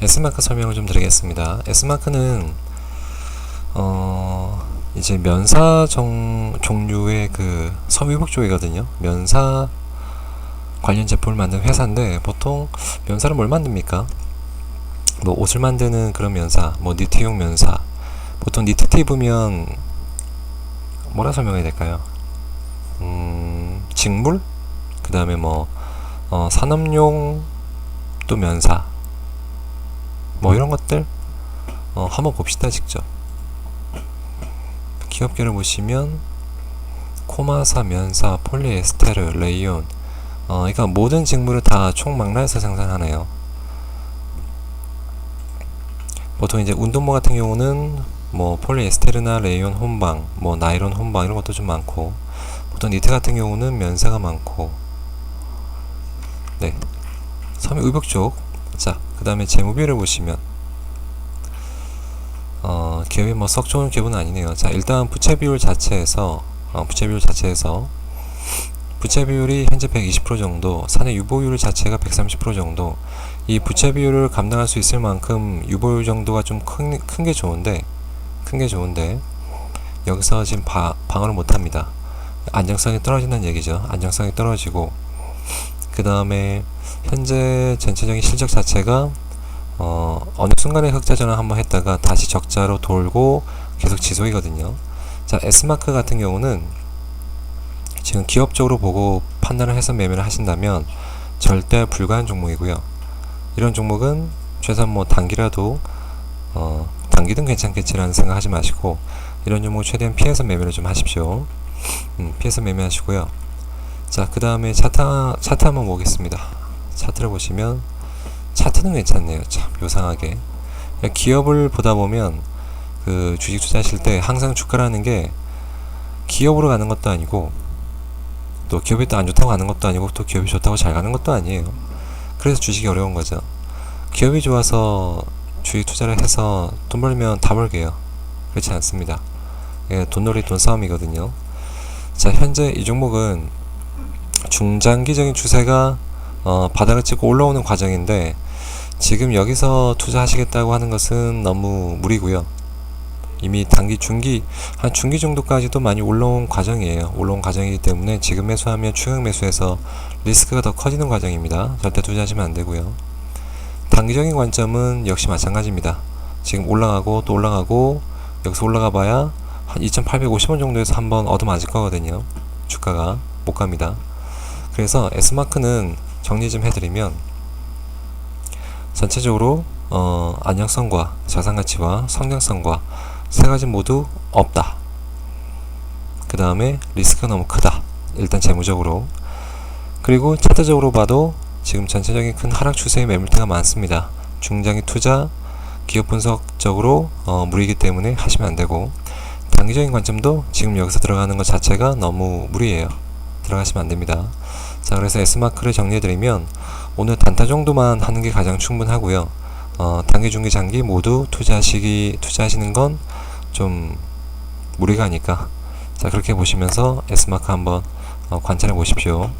S마크 설명을 좀 드리겠습니다. S마크는 어 이제 면사 종, 종류의 그 섬유복 쪽이거든요. 면사 관련 제품을 만드는 회사인데 보통 면사를 뭘 만듭니까? 뭐 옷을 만드는 그런 면사, 뭐 니트용 면사. 보통 니트 입으면 뭐라 설명해야 될까요? 음, 직물? 그 다음에 뭐 어, 산업용 또 면사 뭐 이런 것들 어, 한번 봅시다 직접. 기업계를 보시면 코마사, 면사, 폴리에스테르, 레이온. 어, 그러니까 모든 직물을 다 총망라해서 생산하네요. 보통 이제 운동복 같은 경우는 뭐 폴리에스테르나 레이온 혼방, 뭐 나이론 혼방 이런 것도 좀 많고 보통 니트 같은 경우는 면사가 많고. 네. 섬유 의복 쪽 자, 그 다음에 재무비를 보시면 어, 기업이 뭐 썩 좋은 기업은 아니네요. 자, 일단 부채 비율 자체에서 어, 부채 비율 자체에서 부채 비율이 현재 120% 정도, 사내 유보율 자체가 130% 정도. 이 부채 비율을 감당할 수 있을 만큼 유보율 정도가 좀큰큰게 좋은데 큰 게 좋은데 여기서 지금 바, 방어를 못 합니다. 안정성이 떨어진다는 얘기죠. 안정성이 떨어지고 그 다음에 현재 전체적인 실적 자체가 어, 어느 순간에 흑자 전환 한번 했다가 다시 적자로 돌고 계속 지속이거든요. 자, S마크 같은 경우는 지금 기업적으로 보고 판단을 해서 매매를 하신다면 절대 불가한 종목이고요. 이런 종목은 최소한 뭐 단기라도 어, 단기든 괜찮겠지라는 생각 하지 마시고 이런 종목 최대한 피해서 매매를 좀 하십시오. 음, 피해서 매매하시고요. 자, 그 다음에 차트, 차트 한번 보겠습니다. 차트를 보시면 차트는 괜찮네요. 참 요상하게 기업을 보다 보면 그 주식 투자하실 때 항상 주가라는 게 기업으로 가는 것도 아니고 또 기업이 또 안 좋다고 가는 것도 아니고 또 기업이 좋다고 잘 가는 것도 아니에요. 그래서 주식이 어려운 거죠. 기업이 좋아서 주식 투자를 해서 돈 벌면 다 벌게요. 그렇지 않습니다. 예, 돈놀이 돈 싸움이거든요. 자, 현재 이 종목은 중장기적인 추세가 어, 바닥을 찍고 올라오는 과정인데 지금 여기서 투자하시겠다고 하는 것은 너무 무리고요. 이미 단기 중기 한 중기 정도까지도 많이 올라온 과정이에요. 올라온 과정이기 때문에 지금 매수하면 추격 매수해서 리스크가 더 커지는 과정입니다. 절대 투자하시면 안 되고요. 단기적인 관점은 역시 마찬가지입니다. 지금 올라가고 또 올라가고 여기서 올라가 봐야 한 2,850원 정도에서 한번 얻어맞을 거거든요. 주가가 못 갑니다. 그래서 S마크는 정리 좀 해드리면 전체적으로 어, 안정성과 자산가치와 성장성과 세 가지 모두 없다. 그 다음에 리스크가 너무 크다. 일단 재무적으로 그리고 차트적으로 봐도 지금 전체적인 큰 하락 추세의 매물대가 많습니다. 중장기 투자 기업 분석적으로 어, 무리이기 때문에 하시면 안 되고 단기적인 관점도 지금 여기서 들어가는 것 자체가 너무 무리예요. 들어가시면 안 됩니다. 자, 그래서 S마크를 정리해드리면 오늘 단타 정도만 하는 게 가장 충분하고요. 어, 단기, 중기, 장기 모두 투자하시기, 투자하시는 건 좀 무리가 아니까. 자, 그렇게 보시면서 S마크 한번 어, 관찰해 보십시오.